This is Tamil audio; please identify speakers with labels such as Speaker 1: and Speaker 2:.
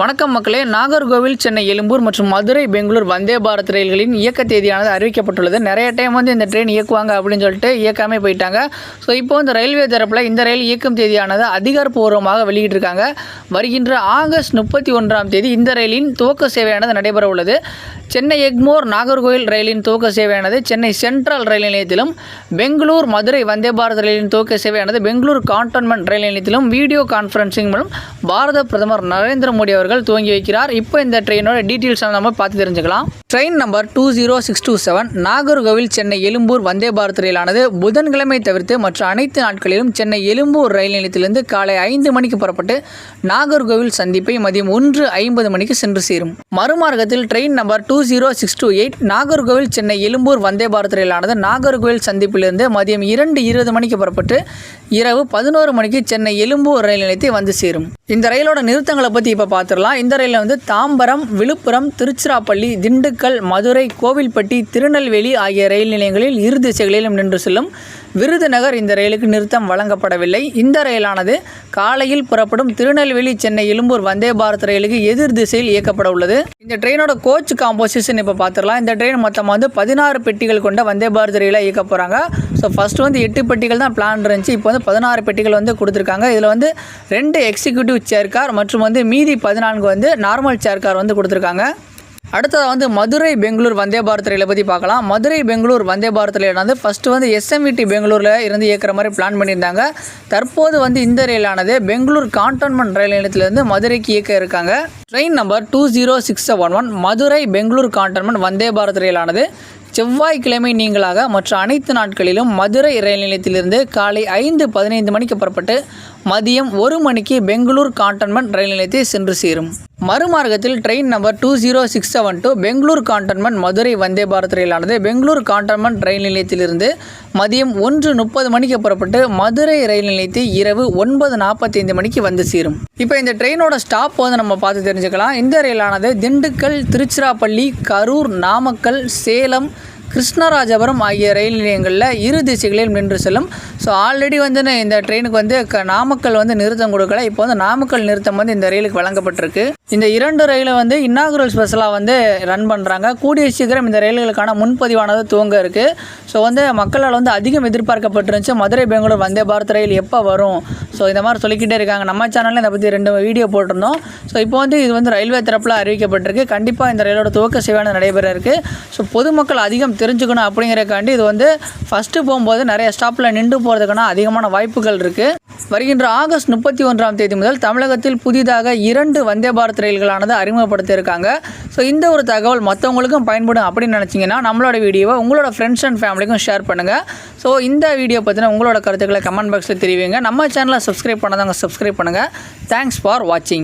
Speaker 1: வணக்கம் மக்களே நாகர்கோவில் சென்னை எழும்பூர் மற்றும் மதுரை பெங்களூர் வந்தே பாரத் ரயில்களின் இயக்க தேதியானது அறிவிக்கப்பட்டுள்ளது. நிறைய டைம் வந்து இந்த ட்ரெயின் இயக்குவாங்க அப்படின்னு சொல்லிட்டு இயக்காமே போயிட்டாங்க. ஸோ இப்போ இந்த ரயில்வே தரப்பில் இந்த ரயில் இயக்கும் தேதியானது அதிகாரப்பூர்வமாக வெளியிட்டிருக்காங்க. வருகின்ற ஆகஸ்ட் முப்பத்தி ஒன்றாம் தேதி இந்த ரயிலின் துவக்க சேவையானது நடைபெற உள்ளது. சென்னை எக்மோர் நாகர்கோவில் ரயிலின் துவக்க சேவையானது சென்னை சென்ட்ரல் ரயில் நிலையத்திலும் பெங்களூர் மதுரை வந்தே பாரத் ரயிலின் துவக்க சேவையானது பெங்களூர் கான்டோன்மெண்ட் ரயில் நிலையத்திலும் வீடியோ கான்ஃபரன்சிங் மூலம் பாரத பிரதமர் நரேந்திர மோடி அவர்கள் துவங்கி வைக்கிறார். இப்போ இந்த ட்ரெயினோட டீட்டெயில்ஸ் நம்ம பார்த்து தெரிஞ்சுக்கலாம். Train number two zero six two seven Nagercoil Chennai Egmore Vande Bharat ரயிலானது புதன்கிழமை தவிர்த்து மற்ற அனைத்து நாட்களிலும் சென்னை எழும்பூர் ரயில் நிலையத்திலிருந்து காலை ஐந்து மணிக்கு புறப்பட்டு நாகர்கோவில் சந்திப்பை மதியம் ஒன்று ஐம்பது மணிக்கு சென்று சேரும். மறுமார்க்கத்தில் train number two zero six two eight Nagercoil Chennai Egmore Vande Bharat ரயிலானது Nagercoil சந்திப்பிலிருந்து மதியம் இரண்டு இருபது மணிக்கு புறப்பட்டு இரவு பதினோரு மணிக்கு சென்னை எழும்பூர் ரயில் நிலையத்தை வந்து சேரும். இந்த ரயிலோட நிறுத்தங்களை பற்றி இப்போ பார்த்துடலாம். இந்த ரயிலில் வந்து தாம்பரம் விழுப்புரம் திருச்சிராப்பள்ளி திண்டுக்கல் மதுரை கோவில்பட்டி திருநெல்வேலி ஆகிய ரயில் நிலையங்களில் இரு திசைகளிலும் நின்று செல்லும் விருதுநகர் இந்த ரயிலுக்கு நிறுத்தம் வழங்கப்படவில்லை. இந்த ரயிலானது காலையில் புறப்படும் திருநெல்வேலி சென்னை எழும்பூர் வந்தே பாரத் ரயிலுக்கு எதிர் திசையில் இயக்கப்பட உள்ளது. இந்த ட்ரெயினோட கோச் காம்போசிஷன் இப்போ பார்த்துடலாம். இந்த ட்ரெயின் மொத்தமாக வந்து பதினாறு பெட்டிகள் கொண்ட வந்தே பாரத் ரயிலாக இயக்க போகிறாங்க ஸோ ஃபஸ்ட்டு வந்து எட்டு பெட்டிகள் தான் பிளான் இருந்துச்சு. இப்போ வந்து பதினாறு பெட்டிகள் வந்து கொடுத்துருக்காங்க. இதில் வந்து ரெண்டு எக்ஸிக்யூட்டிவ் சேர் கார் மற்றும் வந்து மீதி பதினான்கு வந்து நார்மல் சேர் கார் வந்து கொடுத்துருக்காங்க. அடுத்ததாக வந்து மதுரை பெங்களூர் வந்தே பாரத் ரயிலை பற்றி பார்க்கலாம். மதுரை பெங்களூர் வந்தே பாரத் ரயில் வந்து ஃபஸ்ட்டு வந்து எஸ்எம்விடி பெங்களூரில் இருந்து இயக்கிற மாதிரி பிளான் பண்ணியிருந்தாங்க. தற்போது வந்து இந்த ரயிலானது பெங்களூர் கான்டோன்மெண்ட் ரயில் நிலையத்திலிருந்து மதுரைக்கு இயக்க இருக்காங்க. Train number two zero six one one Madurai Bangalore cantonment Vande Bharat ரயிலானது. செவ்வாய்க்கிழமை நீங்களாக மற்ற அனைத்து நாட்களிலும் மதுரை ரயில் நிலையத்திலிருந்து காலை ஐந்து பதினைந்து மணிக்கு புறப்பட்டு மதியம் ஒரு மணிக்கு பெங்களூர் கான்டோன்மெண்ட் ரயில் நிலையத்தை சென்று சேரும். மறுமார்க்கத்தில் train number two zero six seven two Bangalore cantonment Madurai Vande Bharat ரயிலானது. Bangalore cantonment ரயில் நிலையத்திலிருந்து மதியம் ஒன்று முப்பது மணிக்கு புறப்பட்டு மதுரை ரயில் நிலையத்தை இரவு ஒன்பது நாற்பத்தைந்து மணிக்கு வந்து சேரும். இப்போ இந்த ட்ரெயினோட ஸ்டாப் வந்து நம்ம பார்த்து தெரிஞ்சுக்கலாம். இந்த ரயிலானது திண்டுக்கல் திருச்சிராப்பள்ளி கரூர் நாமக்கல் சேலம் கிருஷ்ணராஜபுரம் ஆகிய ரயில் நிலையங்களில் இரு திசைகளில் நின்று செல்லும். ஸோ ஆல்ரெடி வந்து நான் இந்த ட்ரெயினுக்கு வந்து க நாமக்கல் வந்து நிறுத்தம் கொடுக்கல. இப்போ வந்து நாமக்கல் நிறுத்தம் வந்து இந்த ரயிலுக்கு வழங்கப்பட்டிருக்கு. இந்த இரண்டு ரயிலை வந்து இன்னாகுரல் ஸ்பெஷலாக வந்து ரன் பண்ணுறாங்க கூடிய சீக்கிரம் இந்த ரயில்களுக்கான முன்பதிவானது துவங்க இருக்குது ஸோ வந்து மக்களால் வந்து அதிகம் எதிர்பார்க்கப்பட்டிருந்துச்சு. மதுரை பெங்களூர் வந்தே பாரத் ரயில் எப்போ வரும்? ஸோ இந்த மாதிரி சொல்லிக்கிட்டே இருக்காங்க. நம்ம சேனலில் இதை பற்றி ரெண்டு வீடியோ போட்டிருந்தோம். ஸோ இப்போ வந்து இது வந்து ரயில்வே தரப்பில் அறிவிக்கப்பட்டிருக்கு. கண்டிப்பாக இந்த ரயிலோட துவக்க சேவையான நடைபெற இருக்குது ஸோ பொதுமக்கள் அதிகம் தெரிஞ்சுக்கணும் அப்படிங்கிறக்காண்டி இது வந்து ஃபஸ்ட்டு போகும்போது நிறைய ஸ்டாப்பில் நின்று போகிறதுக்கான அதிகமான வாய்ப்புகள் இருக்குது வருகின்ற ஆகஸ்ட் முப்பத்தி ஒன்றாம் தேதி முதல் தமிழகத்தில் புதிதாக இரண்டு வந்தே பாரத் ரயில்களானது அறிமுகப்படுத்தியிருக்காங்க. ஸோ இந்த ஒரு தகவல் மற்றவங்களுக்கும் பயன்படும் அப்படின்னு நினச்சிங்கன்னா நம்மளோட வீடியோவை உங்களோட ஃப்ரெண்ட்ஸ் அண்ட் ஃபேமிலிக்கும் ஷேர் பண்ணுங்கள் ஸோ இந்த வீடியோ பற்றின உங்களோட கருத்துக்களை கமெண்ட் பாக்ஸில் தெரிவிங்க. நம்ம சேனலை சப்ஸ்கிரைப் பண்ணாதவங்க சப்ஸ்கிரைப் பண்ணுங்கள் தேங்க்ஸ் ஃபார் வாட்சிங்